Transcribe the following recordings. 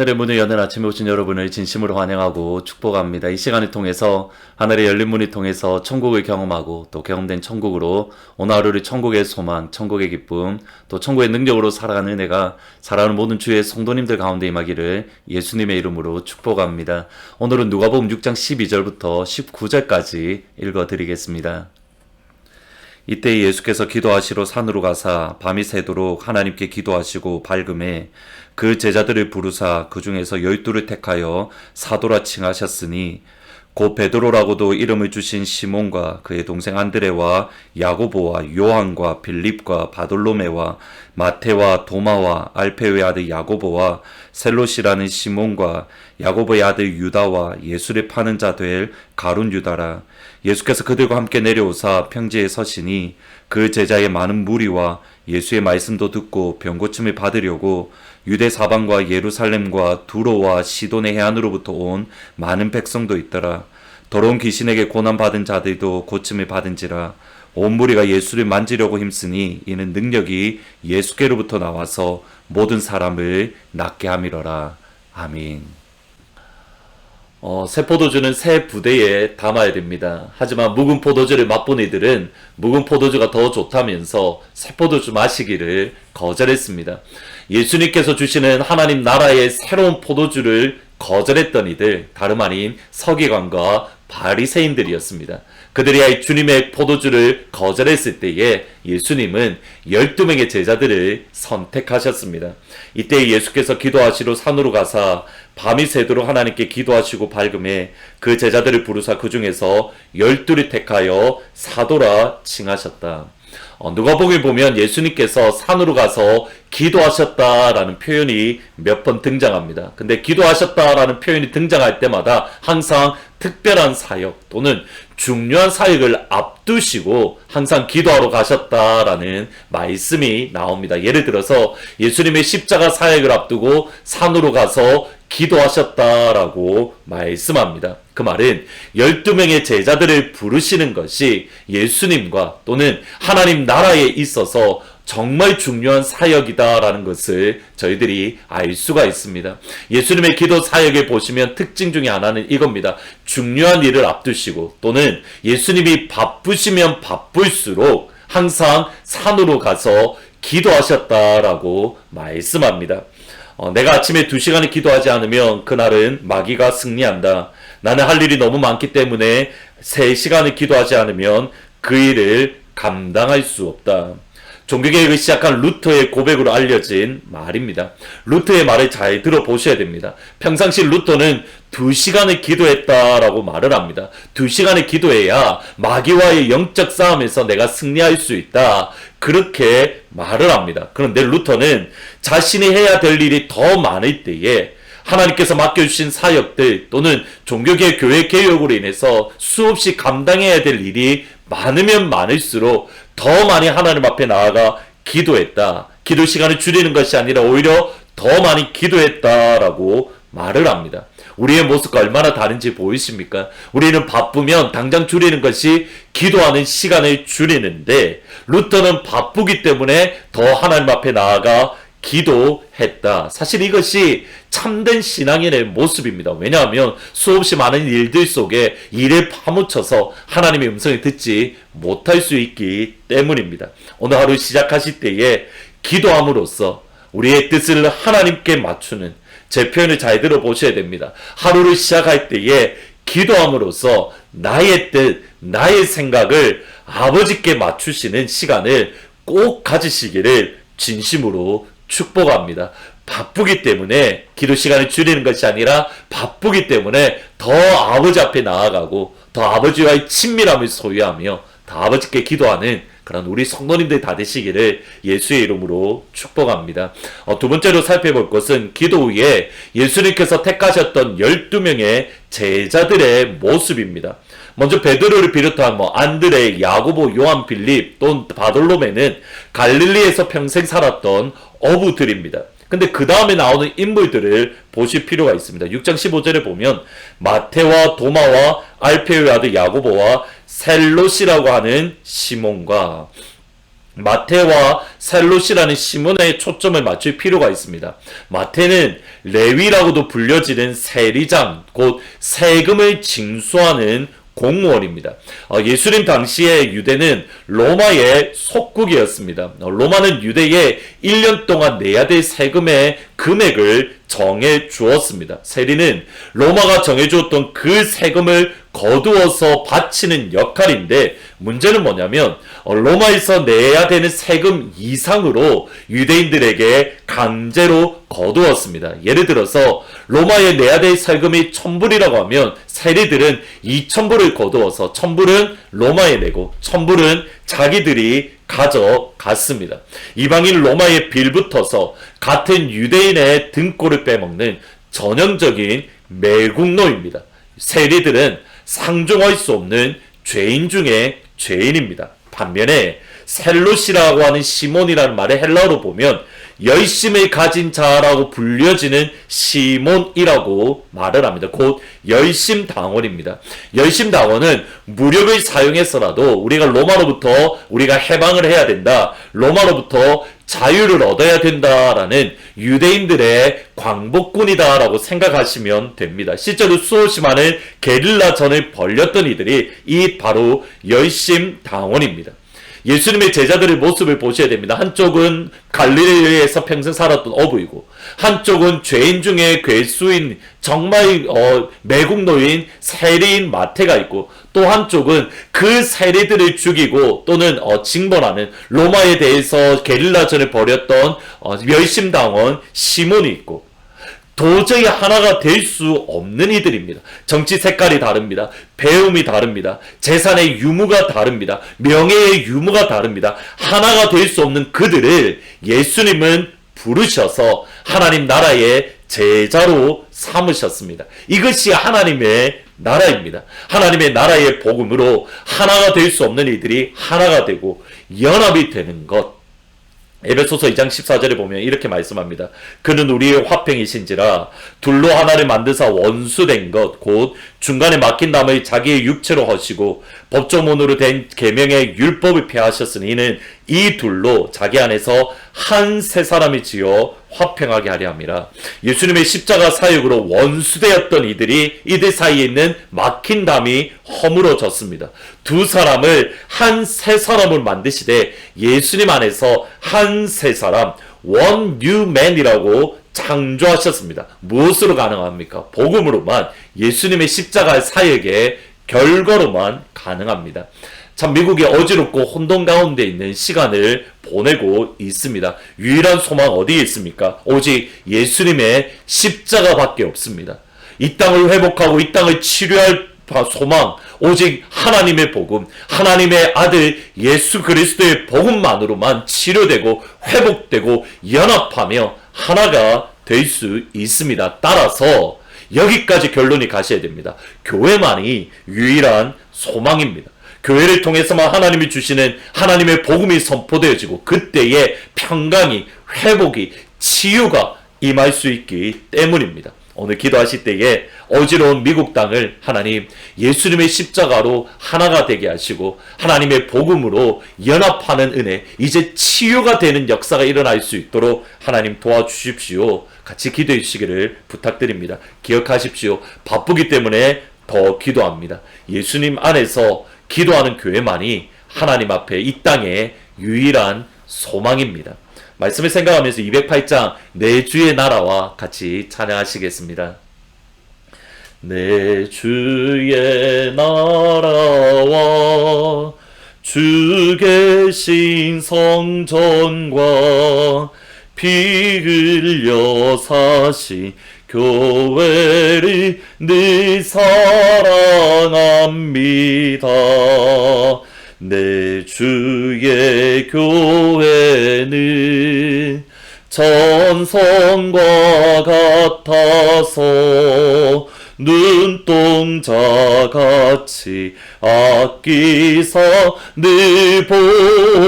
어, 하늘의 문을 여는 아침에 오신 여러분을 진심으로 환영하고 축복합니다. 이 시간을 통해서 하늘의 열린 문을 통해서 천국을 경험하고 또 경험된 천국으로 오늘 하루를 천국의 소망, 천국의 기쁨, 또 천국의 능력으로 살아가는 은혜가 살아가는 모든 주의 성도님들 가운데 임하기를 예수님의 이름으로 축복합니다. 오늘은 누가복음 6장 12절부터 19절까지 읽어드리겠습니다. 이때 예수께서 기도하시러 산으로 가사 밤이 새도록 하나님께 기도하시고 밝음에 그 제자들을 부르사 그 중에서 열두를 택하여 사도라 칭하셨으니 곧 베드로라고도 이름을 주신 시몬과 그의 동생 안드레와 야고보와 요한과 빌립과 바돌로메와 마테와 도마와 알페의 아들 야고보와 셀롯이라는 시몬과 야고보의 아들 유다와 예수를 파는 자 될 가룟 유다라 예수께서 그들과 함께 내려오사 평지에 서시니 그 제자의 많은 무리와 예수의 말씀도 듣고 병고침을 받으려고 유대 사방과 예루살렘과 두로와 시돈의 해안으로부터 온 많은 백성도 있더라. 더러운 귀신에게 고난 받은 자들도 고침을 받은지라 온 무리가 예수를 만지려고 힘쓰니 이는 능력이 예수께로부터 나와서 모든 사람을 낫게 함이러라. 아멘. 어, 새 포도주는 새 부대에 담아야 됩니다. 하지만 묵은 포도주를 맛본 이들은 묵은 포도주가 더 좋다면서 새 포도주 마시기를 거절했습니다. 예수님께서 주시는 하나님 나라의 새로운 포도주를 거절했던 이들, 다름 아닌 서기관과 바리새인들이었습니다. 그들이 주님의 포도주를 거절했을 때에 예수님은 12명의 제자들을 선택하셨습니다. 이때 예수께서 기도하시러 산으로 가사 밤이 새도록 하나님께 기도하시고 밝음에 그 제자들을 부르사 그 중에서 열두를 택하여 사도라 칭하셨다. 어, 누가복음 보면 예수님께서 산으로 가서 기도하셨다라는 표현이 몇 번 등장합니다. 근데 기도하셨다라는 표현이 등장할 때마다 항상 특별한 사역 또는 중요한 사역을 앞두시고 항상 기도하러 가셨다라는 말씀이 나옵니다. 예를 들어서 예수님의 십자가 사역을 앞두고 산으로 가서 기도하셨다라고 말씀합니다. 그 말은 12명의 제자들을 부르시는 것이 예수님과 또는 하나님 나라에 있어서 정말 중요한 사역이다라는 것을 저희들이 알 수가 있습니다. 예수님의 기도 사역에 보시면 특징 중에 하나는 이겁니다. 중요한 일을 앞두시고 또는 예수님이 바쁘시면 바쁠수록 항상 산으로 가서 기도하셨다라고 말씀합니다. 어, 내가 아침에 두 시간을 기도하지 않으면 그날은 마귀가 승리한다. 나는 할 일이 너무 많기 때문에 세 시간을 기도하지 않으면 그 일을 감당할 수 없다. 종교개혁을 시작한 루터의 고백으로 알려진 말입니다. 루터의 말을 잘 들어보셔야 됩니다. 평상시 루터는 두 시간을 기도했다라고 말을 합니다. 두 시간을 기도해야 마귀와의 영적 싸움에서 내가 승리할 수 있다. 그렇게 말을 합니다. 그런데 루터는 자신이 해야 될 일이 더 많을 때에 하나님께서 맡겨주신 사역들 또는 종교계 교회 개혁으로 인해서 수없이 감당해야 될 일이 많으면 많을수록 더 많이 하나님 앞에 나아가 기도했다. 기도 시간을 줄이는 것이 아니라 오히려 더 많이 기도했다라고 말을 합니다. 우리의 모습과 얼마나 다른지 보이십니까? 우리는 바쁘면 당장 줄이는 것이 기도하는 시간을 줄이는데 루터는 바쁘기 때문에 더 하나님 앞에 나아가 기도했다. 사실 이것이 참된 신앙인의 모습입니다. 왜냐하면 수없이 많은 일들 속에 일에 파묻혀서 하나님의 음성을 듣지 못할 수 있기 때문입니다. 오늘 하루 시작하실 때에 기도함으로써 우리의 뜻을 하나님께 맞추는 제 표현을 잘 들어보셔야 됩니다. 하루를 시작할 때에 기도함으로써 나의 뜻, 나의 생각을 아버지께 맞추시는 시간을 꼭 가지시기를 진심으로 축복합니다. 바쁘기 때문에 기도 시간을 줄이는 것이 아니라 바쁘기 때문에 더 아버지 앞에 나아가고 더 아버지와의 친밀함을 소유하며 더 아버지께 기도하는 그런 우리 성도님들 다 되시기를 예수의 이름으로 축복합니다. 어, 두 번째로 살펴볼 것은 기도 후에 예수님께서 택하셨던 12명의 제자들의 모습입니다. 먼저 베드로를 비롯한 뭐 안드레, 야고보, 요한, 빌립, 또 바돌로메는 갈릴리에서 평생 살았던 어부들입니다. 근데 그 다음에 나오는 인물들을 보실 필요가 있습니다. 6장 15절에 보면 마테와 도마와 알페의 아들 야고보와 셀롯이라고 하는 시몬과 마테와 셀롯이라는 시몬에 초점을 맞출 필요가 있습니다. 마테는 레위라고도 불려지는 세리장, 곧 세금을 징수하는 공무원입니다. 어, 예수님 당시에 유대는 로마의 속국이었습니다. 어, 로마는 유대에 1년 동안 내야 될 세금의 금액을 정해 주었습니다. 세리는 로마가 정해 주었던 그 세금을 거두어서 바치는 역할인데 문제는 뭐냐면 어, 로마에서 내야 되는 세금 이상으로 유대인들에게 강제로 거두었습니다. 예를 들어서 로마에 내야 될 세금이 천불이라고 하면 세리들은 이 천불을 거두어서 천불은 로마에 내고 천불은 자기들이 가져갔습니다. 이방인 로마에 빌붙어서 같은 유대인의 등골을 빼먹는 전형적인 매국노입니다. 세리들은 상종할 수 없는 죄인 중에 죄인입니다. 반면에 셀롯이라고 하는 시몬이라는 말의 헬라어로 보면 열심을 가진 자라고 불려지는 시몬이라고 말을 합니다. 곧 열심 당원입니다. 열심 당원은 무력을 사용해서라도 우리가 로마로부터 우리가 해방을 해야 된다. 로마로부터 자유를 얻어야 된다라는 유대인들의 광복군이다라고 생각하시면 됩니다. 실제로 수없이 많은 게릴라전을 벌렸던 이들이 이 바로 열심 당원입니다. 예수님의 제자들의 모습을 보셔야 됩니다. 한쪽은 갈릴리에서 평생 살았던 어부이고 한쪽은 죄인 중에 괴수인 정말 어, 매국 노인 세리인 마태가 있고 또 한쪽은 그 세리들을 죽이고 또는 어, 징벌하는 로마에 대해서 게릴라전을 벌였던 어, 열심당원 시몬이 있고 도저히 하나가 될 수 없는 이들입니다. 정치 색깔이 다릅니다. 배움이 다릅니다. 재산의 유무가 다릅니다. 명예의 유무가 다릅니다. 하나가 될 수 없는 그들을 예수님은 부르셔서 하나님 나라의 제자로 삼으셨습니다. 이것이 하나님의 나라입니다. 하나님의 나라의 복음으로 하나가 될 수 없는 이들이 하나가 되고 연합이 되는 것. 에베소서 2장 14절에 보면 이렇게 말씀합니다. 그는 우리의 화평이신지라 둘로 하나를 만드사 원수된 것 곧 중간에 막힌 담을 자기의 육체로 하시고 법조문으로 된 계명의 율법을 폐하셨으니 이는 이 둘로 자기 안에서 한 세 사람이 지어 화평하게 하려 함이라. 예수님의 십자가 사역으로 원수되었던 이들이 이들 사이에 있는 막힌 담이 허물어졌습니다. 두 사람을 한 세 사람을 만드시되 예수님 안에서 한 세 사람 원 뉴맨이라고 창조하셨습니다. 무엇으로 가능합니까? 복음으로만 예수님의 십자가 사역의 결과로만 가능합니다. 참 미국이 어지럽고 혼돈 가운데 있는 시간을 보내고 있습니다. 유일한 소망 어디에 있습니까? 오직 예수님의 십자가밖에 없습니다. 이 땅을 회복하고 이 땅을 치료할 소망, 오직 하나님의 복음, 하나님의 아들 예수 그리스도의 복음만으로만 치료되고 회복되고 연합하며 하나가 될 수 있습니다. 따라서 여기까지 결론이 가셔야 됩니다. 교회만이 유일한 소망입니다. 교회를 통해서만 하나님이 주시는 하나님의 복음이 선포되어지고 그때의 평강이 회복이 치유가 임할 수 있기 때문입니다. 오늘 기도하실 때에 어지러운 미국 땅을 하나님 예수님의 십자가로 하나가 되게 하시고 하나님의 복음으로 연합하는 은혜 이제 치유가 되는 역사가 일어날 수 있도록 하나님 도와주십시오. 같이 기도해 주시기를 부탁드립니다. 기억하십시오. 바쁘기 때문에 더 기도합니다. 예수님 안에서 기도하는 교회만이 하나님 앞에 이 땅의 유일한 소망입니다. 말씀을 생각하면서 208장 내 주의 나라와 같이 찬양하시겠습니다. 내 주의 나라와 주 계신 성전과 피 흘려 사신 교회를 늘 사랑합니다. 내 주의 교회는 전성과 같아서 눈동자 같이 아끼사 늘 보호하시네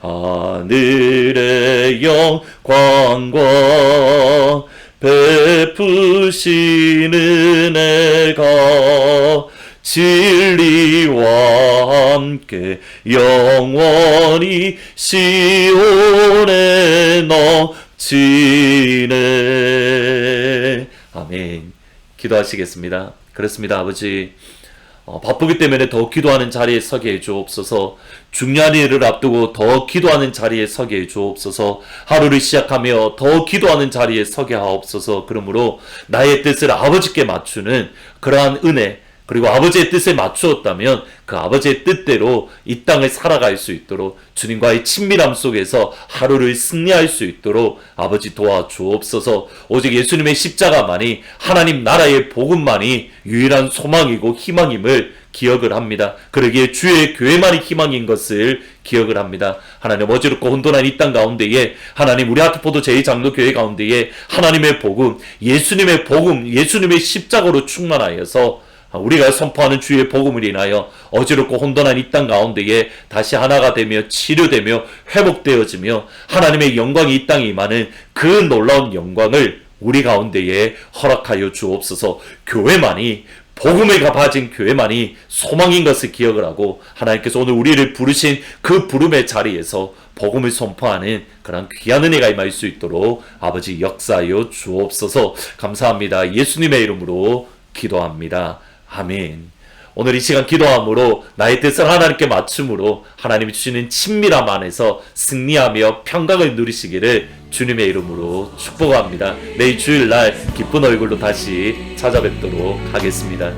하늘의 영광과 베푸시는 애가 진리와 함께 영원히 시온에 넘치네. 아멘. 기도하시겠습니다. 그렇습니다, 아버지. 어, 바쁘기 때문에 더 기도하는 자리에 서게 해 주옵소서. 중요한 일을 앞두고 더 기도하는 자리에 서게 해 주옵소서. 하루를 시작하며 더 기도하는 자리에 서게 하옵소서. 그러므로 나의 뜻을 아버지께 맞추는 그러한 은혜 그리고 아버지의 뜻에 맞추었다면 그 아버지의 뜻대로 이 땅을 살아갈 수 있도록 주님과의 친밀함 속에서 하루를 승리할 수 있도록 아버지 도와주옵소서 오직 예수님의 십자가만이 하나님 나라의 복음만이 유일한 소망이고 희망임을 기억을 합니다. 그러기에 주의 교회만이 희망인 것을 기억을 합니다. 하나님 어지럽고 혼돈한 이 땅 가운데에 하나님 우리 하트포도 제2장로교회 가운데에 하나님의 복음, 예수님의 복음, 예수님의 십자가로 충만하여서 우리가 선포하는 주의 복음을 인하여 어지럽고 혼돈한 이 땅 가운데에 다시 하나가 되며 치료되며 회복되어지며 하나님의 영광이 이 땅에 임하는 그 놀라운 영광을 우리 가운데에 허락하여 주옵소서 교회만이 복음을 가진 교회만이 소망인 것을 기억을 하고 하나님께서 오늘 우리를 부르신 그 부름의 자리에서 복음을 선포하는 그런 귀한 은혜가 임할 수 있도록 아버지 역사하여 주옵소서 감사합니다. 예수님의 이름으로 기도합니다. 아멘. 오늘 이 시간 기도함으로 나의 뜻을 하나님께 맞춤으로 하나님이 주시는 친밀함 안에서 승리하며 평강을 누리시기를 주님의 이름으로 축복합니다. 내일 주일날 기쁜 얼굴로 다시 찾아뵙도록 하겠습니다.